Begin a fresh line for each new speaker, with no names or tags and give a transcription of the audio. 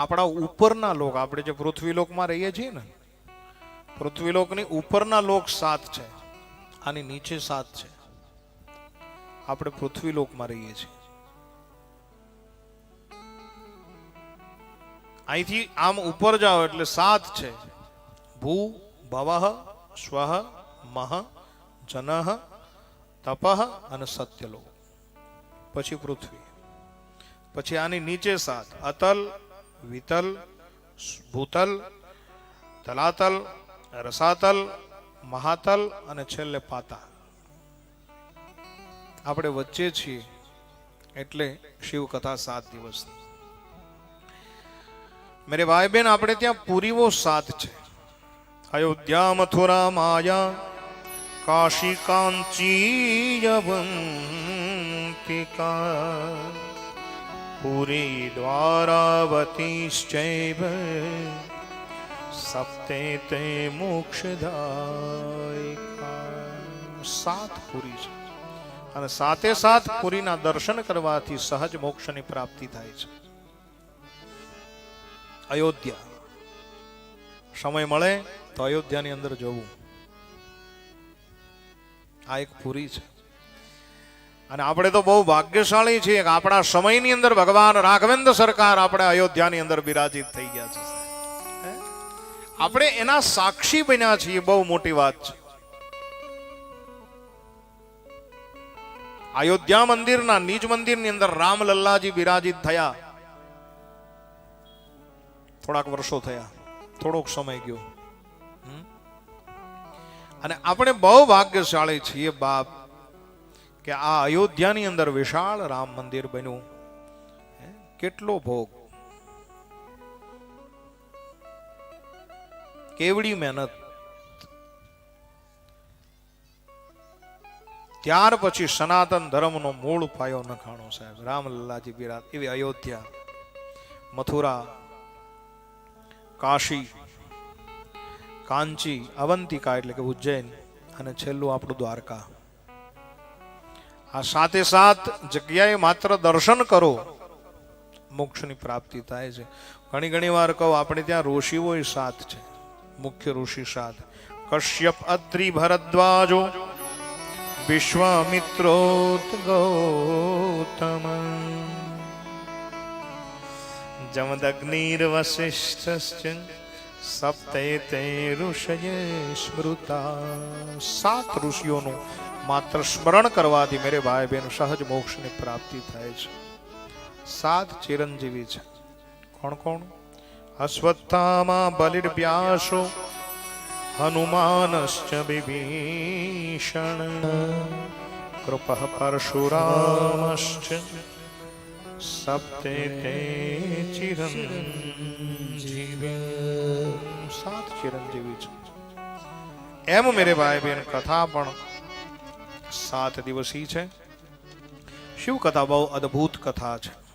આપણા ઉપરના લોક, આપણે જે પૃથ્વીલોકમાં રહીએ છીએ ને પૃથ્વીલોકની ઉપરના લોક સાત છે, આની નીચે સાત છે. આપણે પૃથ્વીલોકમાં રહીએ છીએ. અહીંથી આમ ઉપર જાઓ એટલે સાત છે. ભૂ, ભવઃ, સ્વઃ, મહ જનહ તપઃ અને સત્યલોક. પછી પૃથ્વી. પછી આની નીચે સાત. અતલ વિતલ ભૂતલ તલાતલ રસાતલ મહાતલ અને છેલ્લે પાતા આપણે વચ્ચે છીએ એટલે શિવ કથા સાત દિવસ મેરે ભાઈ બહેન આપણે ત્યાં પૂરીઓ સાત છે. અયોધ્યા મથુરા માયા કાશી કાંચી યવંતિકા. પુરી દ્વારાવતીશ્ચૈવ સપ્તે તે મોક્ષદાય સાત પુરી છે। અને સાતે સાત પુરીના દર્શન કરવાથી સહજ મોક્ષની પ્રાપ્તિ થાય છે। અયોધ્યા સમય મળે તો અયોધ્યાની અંદર જવું આ એક પુરી છે। અને આપણે તો બહુ ભાગ્યશાળી છીએ કે આપણા સમયની અંદર ભગવાન રાઘવેન્દ્ર સરકાર આપણે અયોધ્યાની અંદર બિરાજિત થઈ ગયા છે. આપણે એના સાક્ષી બન્યા છીએ, બહુ મોટી વાત છે. અયોધ્યા મંદિરના નિજ મંદિરની અંદર રામલલ્લાજી બિરાજિત થયા. થોડાક વર્ષો થયા. થોડોક સમય ગયો? અને આપણે બહુ ભાગ્યશાળી છીએ, બાપ. કે આ અયોધ્યાની અંદર વિશાળ રામ મંદિર બન્યું. કેટલો ભોગ. કેવડી મહેનત. ત્યાર પછી સનાતન ધર્મનો મૂળ પાયો નખાણો સાહેબ. રામલલ્લાજી બિરાજ, એવી અયોધ્યા, મથુરા, કાશી, કાંચી, અવંતિકા એટલે કે ઉજ્જૈન અને છેલ્લું આપણું દ્વારકા. આ સાથે સાત જગ્યાએ માત્ર દર્શન કરો, મોક્ષની પ્રાપ્તિ થાય છે. ઘણી ઘણી વાર કહું, આપણે ત્યાં ઋષિઓ સાથ છે, મુખ્ય ઋષિ સાથ. કશ્યપ અત્રિ ભરદ્વાજો વિશ્વામિત્રો ગૌતમ. જમદગ્નિર્વસિષ્ઠશ્ચ સપ્તે તે ઋષયે સ્મૃતા. સાત ઋષિઓનું માત્ર સ્મરણ કરવાથી મેરે ભાઈ બહેન સહજ મોક્ષની પ્રાપ્તિ થાય છે. સાત ચિરંજીવી છે. કોણ કોણ? અશ્વત્થામા બલિર્વ્યાસો હનુમાનશ્ચ વિભીષણ. કૃપ પરશુરામશ્ચ સપ્તે તે ચિરંજીવી. સાત ચિરંજીવી છે. એમ મેરે ભાઈ બહેન કથા પણ સાત દિવસી છે. શિવ કથા બહુ અદ્ભુત કથા છે.